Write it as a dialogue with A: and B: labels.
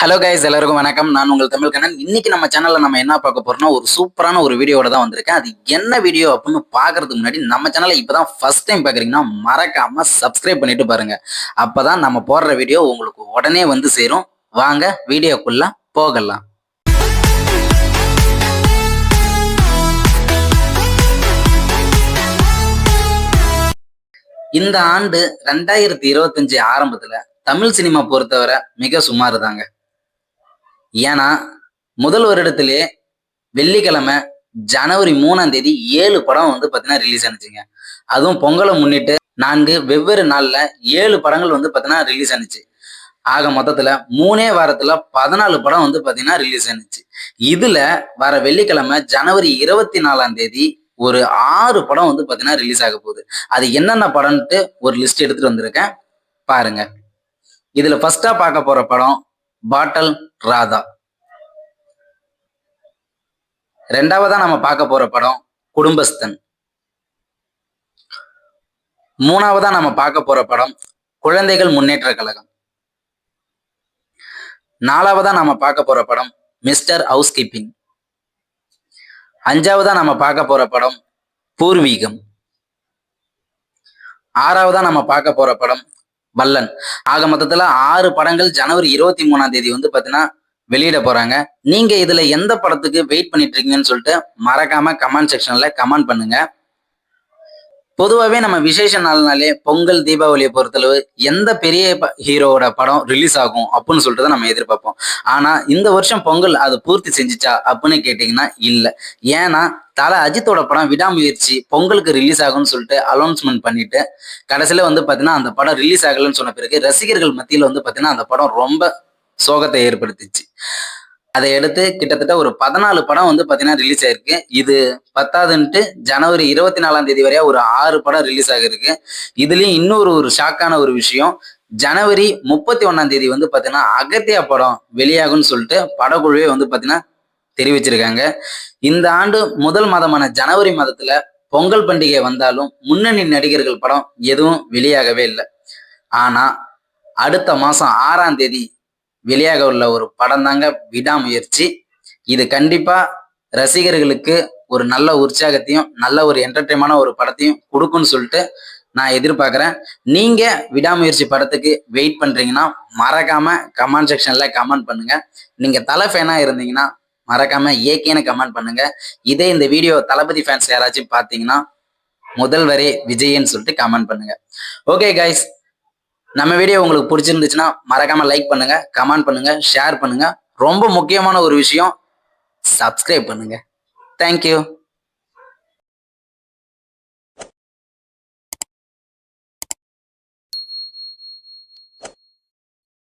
A: Hello guys எல்லாருக்கும் வணக்கம். நான் உங்கள் தமிழ் கண்ணன். இன்னைக்கு நம்ம சேனல்ல நம்ம என்ன பார்க்க போறோம்னா ஒரு சூப்பரான ஒரு வீடியோட தான் வந்திருக்கேன். அது என்ன வீடியோ அப்படின்னு பாக்குறதுக்கு முன்னாடி நம்ம சேனலை இப்பதான் ஃபர்ஸ்ட் டைம் பாக்குறீங்கன்னா மறக்காம சப்ஸ்கிரைப் பண்ணிட்டு பாருங்க. அப்பதான் நம்ம போடுற வீடியோ உங்களுக்கு உடனே வந்து சேரும். வாங்க வீடியோக்குள்ள போகலாம். இந்த ஆண்டு ரெண்டாயிரத்தி இருபத்தஞ்சு ஆரம்பத்துல தமிழ் சினிமா பொறுத்தவரை மிக சுமார் தாங்க ஏன்னா முதல் வருடத்திலே வெள்ளிக்கிழமை ஜனவரி மூணாம் தேதி ஏழு படம் வந்து பார்த்தீங்கன்னா ரிலீஸ் ஆனிச்சுங்க. அதுவும் பொங்கலை முன்னிட்டு நான்கு வெவ்வேறு நாளில் ஏழு படங்கள் வந்து பார்த்தீங்கன்னா ரிலீஸ் ஆனிச்சு. ஆக மொத்தத்தில் மூணே வாரத்தில் பதினாலு படம் வந்து பார்த்தீங்கன்னா ரிலீஸ் ஆனிச்சு. இதில் வர வெள்ளிக்கிழமை ஜனவரி இருபத்தி நாலாம் தேதி ஒரு ஆறு படம் வந்து பார்த்தீங்கன்னா ரிலீஸ் ஆக போகுது. அது என்னென்ன படம்ட்டு ஒரு லிஸ்ட் எடுத்துகிட்டு வந்திருக்கேன். பாருங்க. இதில் ஃபஸ்ட்டாக பார்க்க போகிற படம் பாட்டல் ராதா. ரெண்டாவதா நம்ம பார்க்க போற படம் குடும்பஸ்தன். மூணாவதா நம்ம பார்க்க போற படம் குழந்தைகள் முன்னேற்ற கழகம். நாலாவதா நம்ம பார்க்க போற படம் மிஸ்டர் ஹவுஸ் கீப்பிங் அஞ்சாவதா நம்ம பார்க்க போற படம் பூர்வீகம். ஆறாவதா நம்ம பார்க்க போற படம் வல்லன். ஆக மொத்தத்துல ஆறு படங்கள் ஜனவரி இருபத்தி மூணாம் தேதி வந்து பாத்தீங்கன்னா வெளியிட போறாங்க. நீங்க இதுல எந்த படத்துக்கு வெயிட் பண்ணிட்டு இருக்கீங்கன்னு சொல்லிட்டு மறக்காம கமெண்ட் செக்ஷன்ல கமெண்ட் பண்ணுங்க. பொதுவாகவே நம்ம விசேஷ நாள்னாலே பொங்கல் தீபாவளியை பொறுத்தளவு எந்த பெரிய ஹீரோவோட படம் ரிலீஸ் ஆகும் அப்படின்னு சொல்லிட்டு தான் நம்ம எதிர்பார்ப்போம். ஆனா இந்த வருஷம் பொங்கல் அது பூர்த்தி செஞ்சுச்சா அப்படின்னு கேட்டிங்கன்னா இல்லை. ஏன்னா தலை அஜித்தோட படம் விடாமுயற்சி பொங்கலுக்கு ரிலீஸ் ஆகும்னு சொல்லிட்டு அனௌன்ஸ்மெண்ட் பண்ணிட்டு கடைசியில் வந்து பார்த்தீங்கன்னா அந்த படம் ரிலீஸ் ஆகலன்னு சொன்ன பிறகு ரசிகர்கள் மத்தியில் வந்து பார்த்தீங்கன்னா அந்த படம் ரொம்ப சோகத்தை ஏற்படுத்திச்சு. அதை எடுத்து கிட்டத்தட்ட ஒரு பதினாலு படம் வந்து பார்த்தீங்கன்னா ரிலீஸ் ஆயிருக்கு. இது பத்தாவதுன்ட்டு ஜனவரி இருபத்தி நாலாம் தேதி வரையா ஒரு ஆறு படம் ரிலீஸ் ஆகிருக்கு இதுலயும் இன்னொரு ஒரு ஷாக்கான ஒரு விஷயம். ஜனவரி முப்பத்தி ஒன்னாம் தேதி வந்து பார்த்தீங்கன்னா அகத்தியா படம் வெளியாகும்னு சொல்லிட்டு படக்குழுவே வந்து பார்த்தீங்கன்னா தெரிவிச்சிருக்காங்க. இந்த ஆண்டு முதல் மாதமான ஜனவரி மாதத்துல பொங்கல் பண்டிகை வந்தாலும் முன்னணி நடிகர்கள் படம் எதுவும் வெளியாகவே இல்லை. ஆனா அடுத்த மாசம் ஆறாம் தேதி வெளியாக உள்ள ஒரு படம் தாங்க விடாமுயற்சி. இது கண்டிப்பா ரசிகர்களுக்கு ஒரு நல்ல உற்சாகத்தையும் நல்ல ஒரு என்டர்டைமான ஒரு படத்தையும் கொடுக்கும்னு சொல்லிட்டு நான் எதிர்பார்க்குறேன். நீங்க விடாமுயற்சி படத்துக்கு வெயிட் பண்றீங்கன்னா மறக்காம கமெண்ட் செக்ஷன்ல கமெண்ட் பண்ணுங்க. நீங்க தலை ஃபேனா இருந்தீங்கன்னா மறக்காம ஏகேன்னு கமெண்ட் பண்ணுங்க. இதே இந்த வீடியோ தளபதி ஃபேன்ஸ் யாராச்சும் பார்த்தீங்கன்னா முதல் வரை விஜய்ன்னு சொல்லிட்டு கமெண்ட் பண்ணுங்க. ஓகே கைஸ் நம்ம வீடியோ உங்களுக்கு பிடிச்சிருந்துச்சுன்னா மறக்காம லைக் பண்ணுங்க கமெண்ட் பண்ணுங்க ஷேர் பண்ணுங்க. ரொம்ப முக்கியமான ஒரு விஷயம் சப்ஸ்கிரைப் பண்ணுங்க. தேங்க்யூ